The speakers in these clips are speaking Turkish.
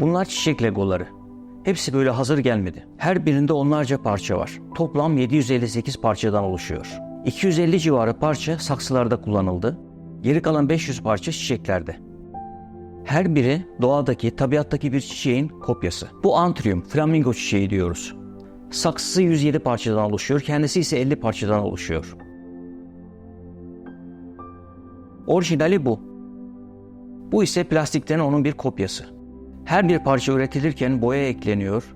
Bunlar çiçek legoları. Hepsi böyle hazır gelmedi. Her birinde onlarca parça var. Toplam 758 parçadan oluşuyor. 250 civarı parça saksılarda kullanıldı. Geri kalan 500 parça çiçeklerde. Her biri doğadaki, tabiattaki bir çiçeğin kopyası. Bu antrium, flamingo çiçeği diyoruz. Saksısı 107 parçadan oluşuyor, kendisi ise 50 parçadan oluşuyor. Orijinali bu. Bu ise plastikten onun bir kopyası. Her bir parça üretilirken boya ekleniyor,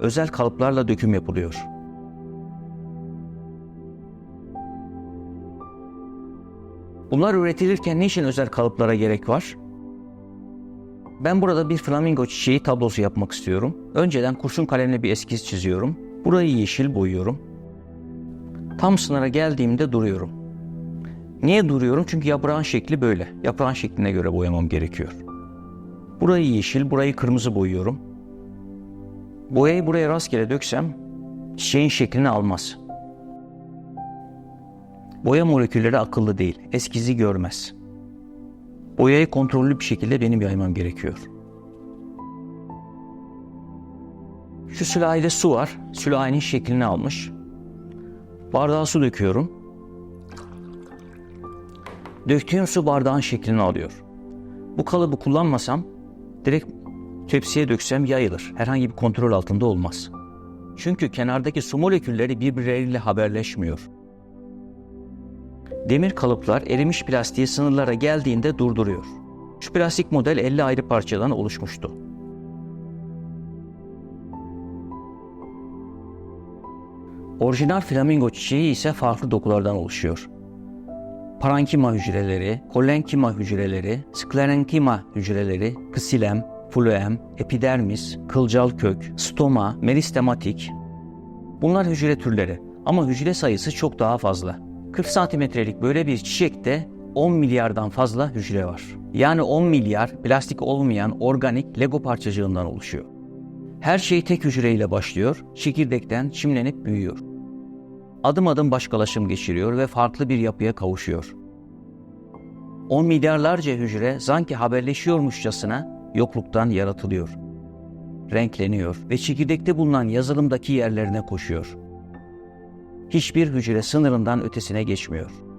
özel kalıplarla döküm yapılıyor. Bunlar üretilirken niçin özel kalıplara gerek var? Ben burada bir flamingo çiçeği tablosu yapmak istiyorum. Önceden kurşun kalemle bir eskiz çiziyorum. Burayı yeşil boyuyorum. Tam sınıra geldiğimde duruyorum. Niye duruyorum? Çünkü yaprağın şekli böyle. Yaprağın şekline göre boyamam gerekiyor. Burayı yeşil, burayı kırmızı boyuyorum. Boyayı buraya rastgele döksem çiçeğin şeklini almaz. Boya molekülleri akıllı değil, eskizi görmez. Boyayı kontrollü bir şekilde benim yaymam gerekiyor. Şu sülahide su var. Sülahinin şeklini almış. Bardağa su döküyorum. Döktüğüm su bardağın şeklini alıyor. Bu kalıbı kullanmasam direkt tepsiye döksem yayılır. Herhangi bir kontrol altında olmaz. Çünkü kenardaki su molekülleri birbirleriyle haberleşmiyor. Demir kalıplar erimiş plastiği sınırlara geldiğinde durduruyor. Şu plastik model 50 ayrı parçadan oluşmuştu. Orijinal flamingo çiçeği ise farklı dokulardan oluşuyor. Parankima hücreleri, kolenkima hücreleri, sklerenkima hücreleri, ksilem, fluem, epidermis, kılcal kök, stoma, meristematik. Bunlar hücre türleri ama hücre sayısı çok daha fazla. 40 santimetrelik böyle bir çiçekte 10 milyardan fazla hücre var. Yani 10 milyar plastik olmayan organik Lego parçacığından oluşuyor. Her şey tek hücreyle başlıyor, çekirdekten çimlenip büyüyor. Adım adım başkalaşım geçiriyor ve farklı bir yapıya kavuşuyor. 10 milyarlarca hücre sanki haberleşiyormuşçasına yokluktan yaratılıyor. Renkleniyor ve çekirdekte bulunan yazılımdaki yerlerine koşuyor. Hiçbir hücre sınırından ötesine geçmiyor.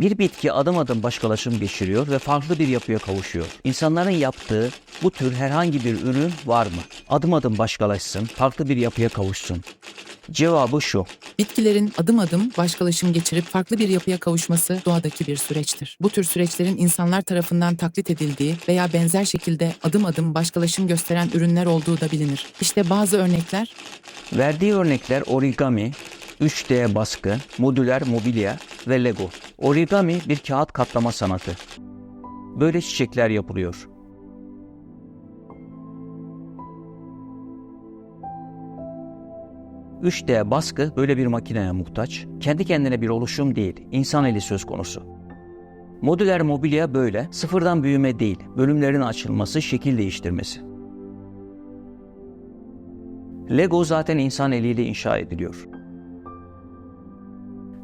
Bir bitki adım adım başkalaşım geçiriyor ve farklı bir yapıya kavuşuyor. İnsanların yaptığı bu tür herhangi bir ürün var mı? Adım adım başkalaşsın, farklı bir yapıya kavuşsun. Cevabı şu. Bitkilerin adım adım başkalaşım geçirip farklı bir yapıya kavuşması doğadaki bir süreçtir. Bu tür süreçlerin insanlar tarafından taklit edildiği veya benzer şekilde adım adım başkalaşım gösteren ürünler olduğu da bilinir. İşte bazı örnekler Verdiği örnekler origami, 3D baskı, modüler mobilya ve Lego. Origami bir kağıt katlama sanatı. Böyle çiçekler yapılıyor. Üç d baskı böyle bir makineye muhtaç. Kendi kendine bir oluşum değil, insan eli söz konusu. Modüler mobilya böyle, sıfırdan büyüme değil, bölümlerin açılması, şekil değiştirmesi. Lego zaten insan eliyle inşa ediliyor.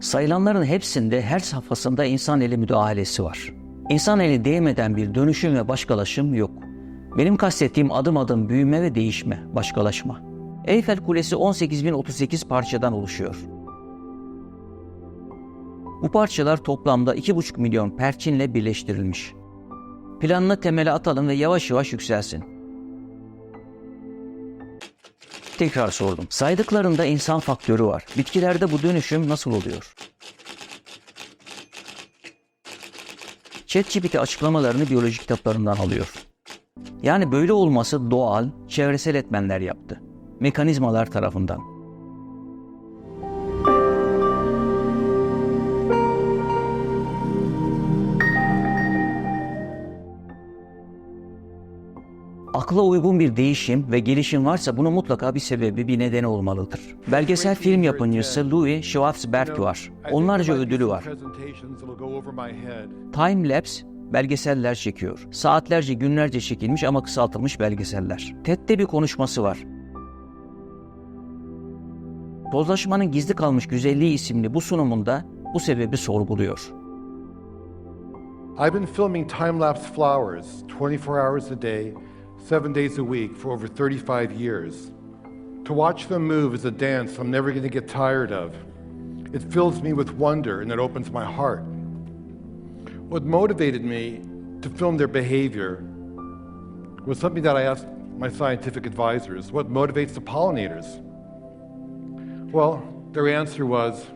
Sayılanların hepsinde her safhasında insan eli müdahalesi var. İnsan eli değmeden bir dönüşüm ve başkalaşım yok. Benim kastettiğim adım adım büyüme ve değişme, başkalaşma. Eyfel Kulesi 18.038 parçadan oluşuyor. Bu parçalar toplamda 2,5 milyon perçinle birleştirilmiş. Planını temele atalım ve yavaş yavaş yükselsin. Tekrar sordum. Saydıklarında insan faktörü var. Bitkilerde bu dönüşüm nasıl oluyor? ChatGPT açıklamalarını biyoloji kitaplarından alıyor. Yani böyle olması doğal, çevresel etmenler yaptı. Mekanizmalar tarafından. Akla uygun bir değişim ve gelişim varsa bunun mutlaka bir sebebi, bir nedeni olmalıdır. Belgesel film yapımcısı Louis Schwartzberg var. Onlarca ödülü var. Time Lapse belgeseller çekiyor. Saatlerce, günlerce çekilmiş ama kısaltılmış belgeseller. TED'de bir konuşması var. Tozlaşmanın Gizli Kalmış Güzelliği isimli bu sunumunda bu sebebi sorguluyor. I've been filming time lapse flowers 24 hours a day, seven days a week for over 35 years. To watch them move is a dance I'm never going to get tired of. It fills me with wonder and it opens my heart. What motivated me to film their behavior was something that I asked my scientific advisors what motivates the pollinators? Well, their answer was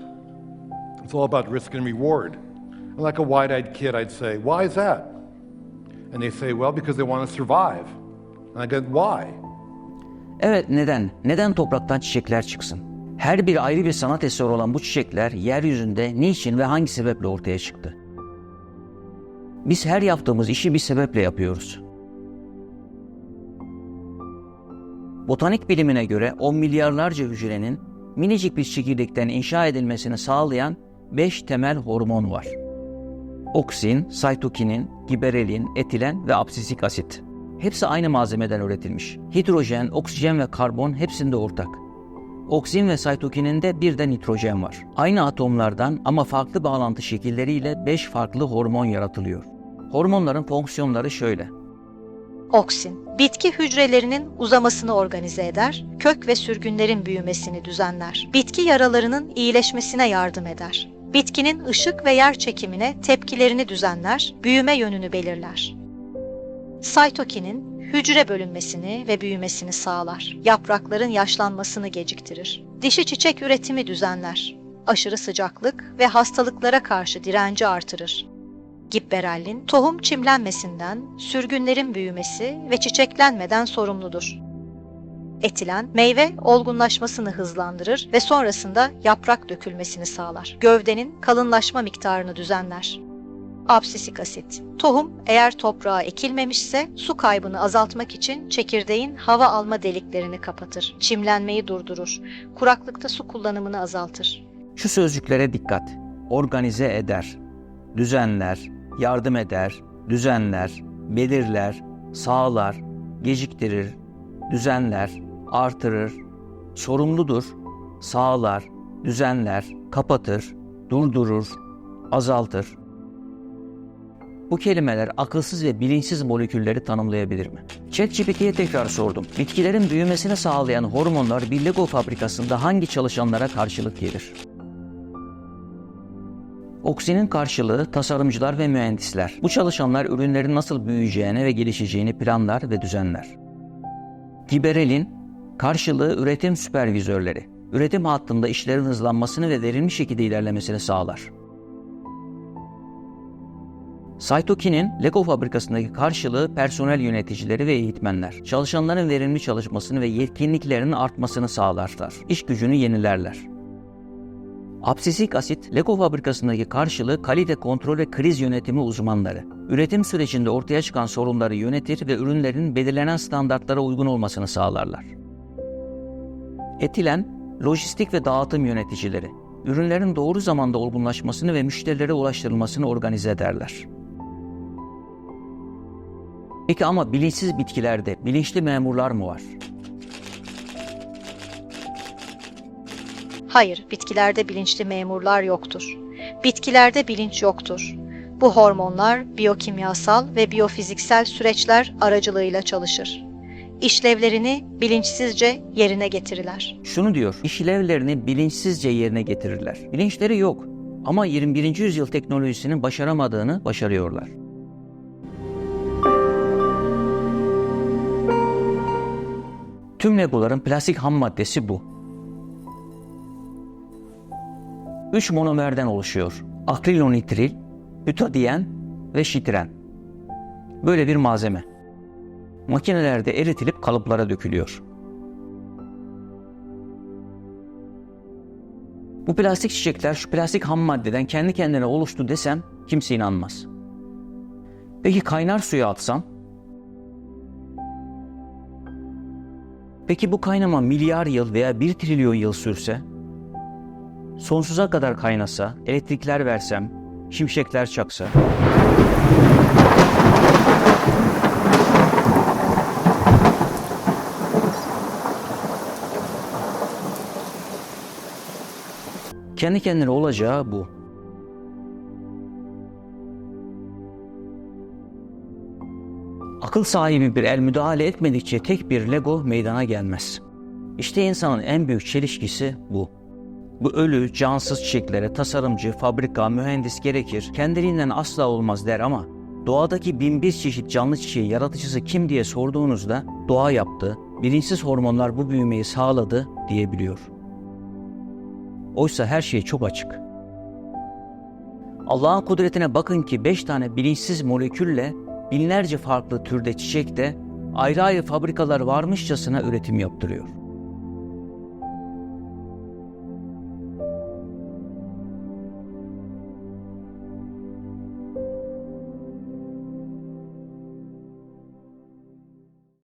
it's all about risk and reward. And like a wide eyed kid, I'd say, Why is that? And they say, Well, because they want to survive. And I go, Why? Evet neden? Neden topraktan çiçekler çıksın? Her bir ayrı bir sanat eseri olan bu çiçekler yeryüzünde niçin ve hangi sebeple ortaya çıktı? Biz her yaptığımız işi bir sebeple yapıyoruz. Botanik bilimine göre on milyarlarca hücrenin minicik bir çekirdekten inşa edilmesini sağlayan 5 temel hormon var. Oksin, saytokinin, giberelin, etilen ve absisik asit. Hepsi aynı malzemeden üretilmiş. Hidrojen, oksijen ve karbon hepsinde ortak. Oksin ve saytokininde bir de nitrojen var. Aynı atomlardan ama farklı bağlantı şekilleriyle 5 farklı hormon yaratılıyor. Hormonların fonksiyonları şöyle. Oksin, bitki hücrelerinin uzamasını organize eder, kök ve sürgünlerin büyümesini düzenler. Bitki yaralarının iyileşmesine yardım eder. Bitkinin ışık ve yer çekimine tepkilerini düzenler, büyüme yönünü belirler. Saytokinin hücre bölünmesini ve büyümesini sağlar. Yaprakların yaşlanmasını geciktirir. Dişi çiçek üretimi düzenler. Aşırı sıcaklık ve hastalıklara karşı direnci artırır. Gibberellin, tohum çimlenmesinden, sürgünlerin büyümesi ve çiçeklenmeden sorumludur. Etilen, meyve olgunlaşmasını hızlandırır ve sonrasında yaprak dökülmesini sağlar. Gövdenin kalınlaşma miktarını düzenler. Absisik asit, tohum eğer toprağa ekilmemişse su kaybını azaltmak için çekirdeğin hava alma deliklerini kapatır. Çimlenmeyi durdurur. Kuraklıkta su kullanımını azaltır. Şu sözcüklere dikkat. Organize eder, düzenler, yardım eder, düzenler, belirler, sağlar, geciktirir, düzenler, artırır, sorumludur, sağlar, düzenler, kapatır, durdurur, azaltır. Bu kelimeler akılsız ve bilinçsiz molekülleri tanımlayabilir mi? ChatGPT'ye tekrar sordum. Bitkilerin büyümesini sağlayan hormonlar bir Lego fabrikasında hangi çalışanlara karşılık gelir? Oksinin karşılığı tasarımcılar ve mühendisler. Bu çalışanlar ürünlerin nasıl büyüyeceğini ve gelişeceğini planlar ve düzenler. Giberelin karşılığı üretim süpervizörleri. Üretim hattında işlerin hızlanmasını ve verimli şekilde ilerlemesini sağlar. Saytokinin Lego fabrikasındaki karşılığı personel yöneticileri ve eğitmenler. Çalışanların verimli çalışmasını ve yetkinliklerinin artmasını sağlarlar. İş gücünü yenilerler. Absisik asit, Lego fabrikasındaki karşılığı kalite kontrol ve kriz yönetimi uzmanları. Üretim sürecinde ortaya çıkan sorunları yönetir ve ürünlerin belirlenen standartlara uygun olmasını sağlarlar. Etilen, lojistik ve dağıtım yöneticileri. Ürünlerin doğru zamanda olgunlaşmasını ve müşterilere ulaştırılmasını organize ederler. Peki ama bilinçsiz bitkilerde bilinçli memurlar mı var? Hayır, bitkilerde bilinçli memurlar yoktur. Bitkilerde bilinç yoktur. Bu hormonlar biyokimyasal ve biyofiziksel süreçler aracılığıyla çalışır. İşlevlerini bilinçsizce yerine getirirler. Şunu diyor, işlevlerini bilinçsizce yerine getirirler. Bilinçleri yok ama 21. yüzyıl teknolojisinin başaramadığını başarıyorlar. Tüm legoların plastik ham maddesi bu. Üç monomerden oluşuyor. Akrilonitril, butadiyen ve şitren. Böyle bir malzeme. Makinelerde eritilip kalıplara dökülüyor. Bu plastik çiçekler şu plastik ham maddeden kendi kendine oluştu desem kimse inanmaz. Peki kaynar suya atsam? Peki bu kaynama milyar yıl veya bir trilyon yıl sürse? Sonsuza kadar kaynasa, elektrikler versem, şimşekler çaksa? Kendi kendine olacağı bu. Akıl sahibi bir el müdahale etmedikçe tek bir Lego meydana gelmez. İşte insanın en büyük çelişkisi bu. Bu ölü, cansız çiçeklere tasarımcı, fabrika, mühendis gerekir, kendiliğinden asla olmaz der ama doğadaki bin bir çeşit canlı çiçeği yaratıcısı kim diye sorduğunuzda doğa yaptı, bilinçsiz hormonlar bu büyümeyi sağladı diyebiliyor. Oysa her şey çok açık. Allah'ın kudretine bakın ki beş tane bilinçsiz molekülle binlerce farklı türde çiçekte ayrı ayrı fabrikalar varmışçasına üretim yaptırıyor.